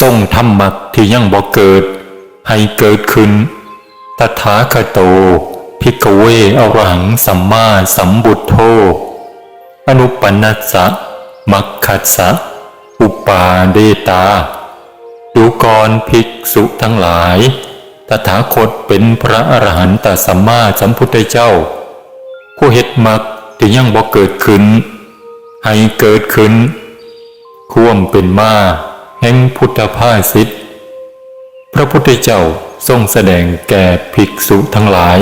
ทรงทำมรรคที่ยังบ่เกิด ให้เกิดขึ้น ตถาคโต พิกเวอรหังสัมมาสัมบุตโธอนุปนัสสะมัคคัสสะอุปาเดตา ดูกรภิกษุทั้งหลาย ตถาคตเป็นพระอรหันตสัมมาสัมพุทธเจ้า ผู้เฮ็ดมรรคที่ยังบ่เกิดขึ้น ให้เกิดขึ้น ควมเป็นมา แห่งพุทธภาสิทธิพระพุทธเจ้าทรงแสดงแก่ภิกษุทั้งหลาย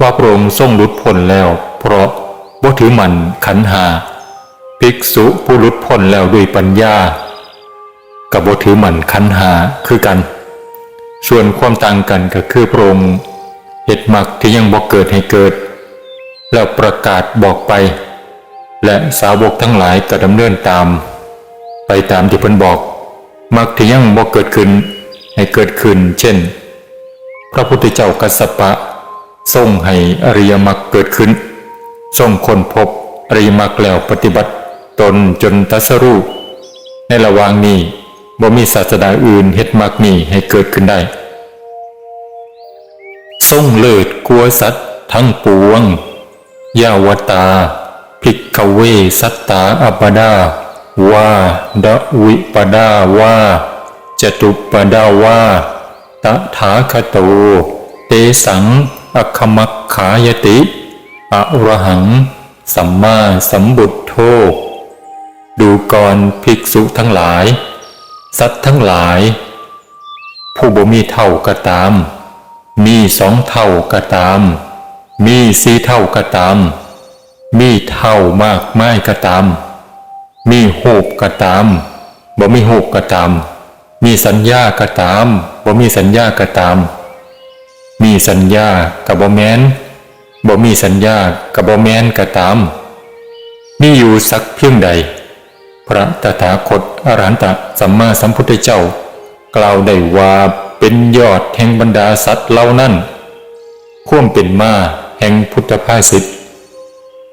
ว่าพระองค์ทรงหลุดพ้นแล้ว เพราะบ่ถือมันขันหา ภิกษุผู้หลุดพ้นแล้วด้วยปัญญา กับบ่ถือมันขันหาคือกัน ส่วนความต่างกันก็คือพระองค์เหตุมักที่ยังบ่เกิดให้เกิด แล้วประกาศบอกไป และสาวกทั้งหลายก็ดำเนินตาม ไปตามที่เพิ่นบอก มักที่ยังบ่เกิดขึ้นให้เกิดขึ้น เช่น พระพุทธเจ้ากัสสปะ ทรงให้อริยมรรคเกิดขึ้น ทรงคนพบอริยมรรคแล้วปฏิบัติตนจนตรัสรู้ในระหว่างนี้บ่มีศาสดาอื่นเฮ็ดมรรคนี้ให้เกิดขึ้นได้ ทรงเลิศกลัวสัตว์ทั้งปวง ยาวตา ภิกขเวสัตตาอัปดา ว่าดวิปดาว่าจตุปดาว่าตถาคโต เตสัง อคมัคขายติอรหัง สัมมาสัมบุตโธดูกรภิกษุทั้งหลาย สัตว์ทั้งหลาย ผู้บ่มีเท่าก็ตาม มีสองเท่าก็ตาม มีสี่เท่าก็ตาม มีเท่ามากไม่ก็ตาม มีหูบก็ตามบ่มีหูบก็ตาม มีสัญญาก็ตามบ่มีสัญญาก็ตาม มีสัญญากับบ่แมนบ่มีสัญญากับบ่แมนก็ตามมีอยู่สักเพียงใด พระตถาคตอรหันตสัมมาสัมพุทธเจ้า กล่าวได้ว่าเป็นยอดแห่งบรรดาสัตว์เหล่านั้นข่วมเป็นมาแห่งพุทธภาษิต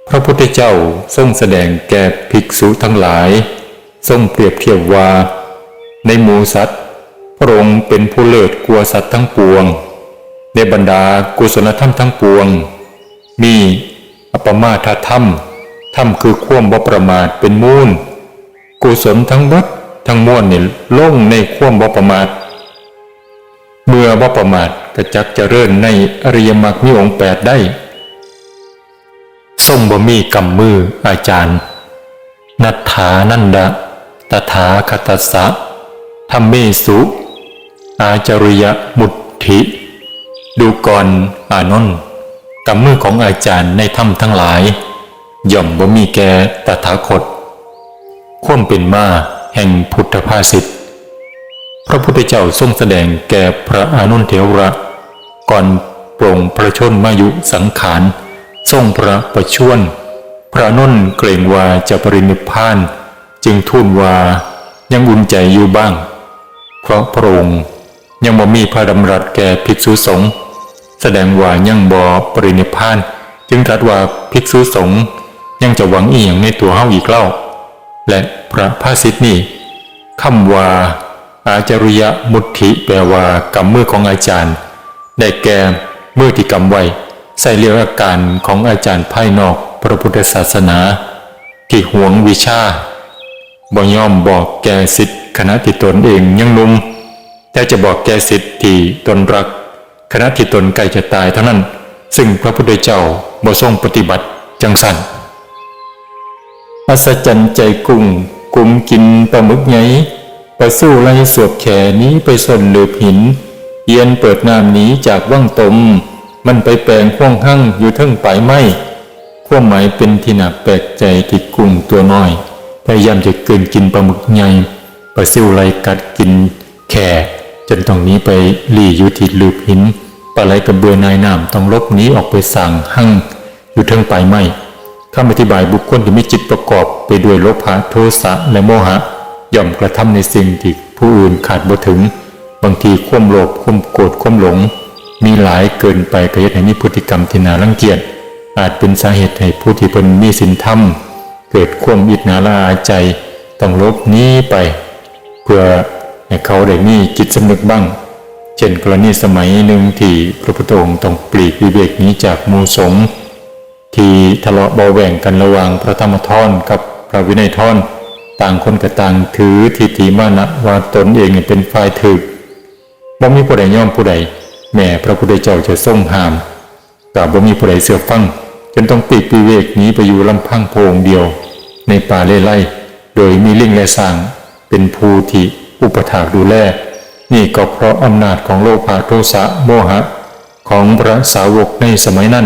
พระพุทธเจ้าทรงแสดงแก่ภิกษุทั้งหลาย ทรงเปรียบเทียบว่า ในหมูสัตว์ พระองค์เป็นผู้เลิศกลัวสัตว์ทั้งปวง ในบรรดากุศลธรรมทั้งปวง มีอปมาทธรรมธรรมคือความบ่ประมาทเป็นมูล กุศลทั้งหมดทั้งมวลนี่ลงในความบ่ประมาท เมื่อบ่ประมาทกระจักเจริญในอริยมรรคมีองค์แปดได้ ทรงบ่มีกำมืออาจารย์ นัทธานันดะ ตถาคตสะธรรมเมสุ อาจาริยมุตถิ ดูก่อนอานนท์กำมือของอาจารย์ในถ้ำทั้งหลาย ย่อมบ่มีแกตถาคตควมเป็นมาแห่งพุทธภาษิตพระพุทธเจ้าทรงแสดงแก่พระอานุนเถระ ก่อนปรงพระชนมายุสังขาร ทรงพระประชวรพระนนท์เกรงว่าจะปรินิพพาน จึงทูลว่ายังอุ่นใจอยู่บ้าง เพราะพระองค์ยังบ่มีพระดำรัสแก่ภิกษุสงฆ์แสดงว่ายังบ่ปรินิพพาน จึงตรัสว่าภิกษุสงฆ์ยังจะหวังอีหยังในตัวเฮาอีกเล่า และพระภาษิตนี้คำว่า อาจาริยมุตถิแปลว่ากำมือของอาจารย์ ได้แก่มือที่กำไว้ ใส่เรียกอาการของอาจารย์ภายนอกพระพุทธศาสนา ที่หวงวิชาบ่ยอมบอกแก่สิทธิ์คณะที่ตนเองยังนุ่มแต่จะบอกแก่สิทธิ์ที่ตนรัก คณะที่ตนใกล้จะตายเท่านั้น ซึ่งพระพุทธเจ้าบ่ทรงปฏิบัติจังสันอัศจรรย์ใจกุ้งกุมกินปลาหมึกไงไปสู้ไล่สวบแขนี้ไปสนเหลือบหิน เยียนเปิดน้ำหนีจากว่างตม มันไปแปลงห้องหั่งอยู่ทั้งปลายไม้ความหมายเป็นที่หนักแปลกใจที่กุ้งตัวน้อย พยายามจะเกินกินปลาหมึกใหญ่ปลาซิวไลกัดกินแข่จนต้องนี้ไปหลีอยู่ที่ลืบหินปลาไหลกระเบือนายน้ำต้องลบหนีออกไปสั่งหั่งอยู่ทั้งปลายไม้คำอธิบายบุคคลที่มีจิตประกอบไปด้วยโลภะโทสะและโมหะ ย่อมกระทำในสิ่งที่ผู้อื่นขาดบ่ถึง บางทีควมโลภควมโกรธควมหลง มีหลายเกินไปกระเหตุให้มีพฤติกรรมที่น่ารังเกียจ อาจเป็นสาเหตุให้ผู้ที่เป็นมีสินธรรม เกิดความอิจนาละอาใจต้องลบหนี้ไป เพื่อให้เขาได้มีจิตสำนึกบ้าง เช่นกรณีสมัยหนึ่งที่พระพุทธองค์ต้องปลีกวิเวกนี้จากมูสงที่ทะเลาะเบาแหว่งกันระหว่างพระธรรมทอนกับพระวินัยทอนต่างคนก็ต่างถือทิฏฐิมานะว่าตนเองเป็นฝ่ายถึกบ่มีผู้ใดย่อมผู้ใด แม่พระพุทธเจ้าจะทรงห้ามกับบ่มีผู้ใดเสือฟังจนต้องปลีกวิเวกหนีไปอยู่ลำพังโพงเดียว ในป่าเล่ไล่โดยมีลิงและสร้าง เป็นภูที่อุปถากดูแลนี่ก็เพราะอำนาจของโลภะโทสะโมหะ ของพระสาวกในสมัยนั้น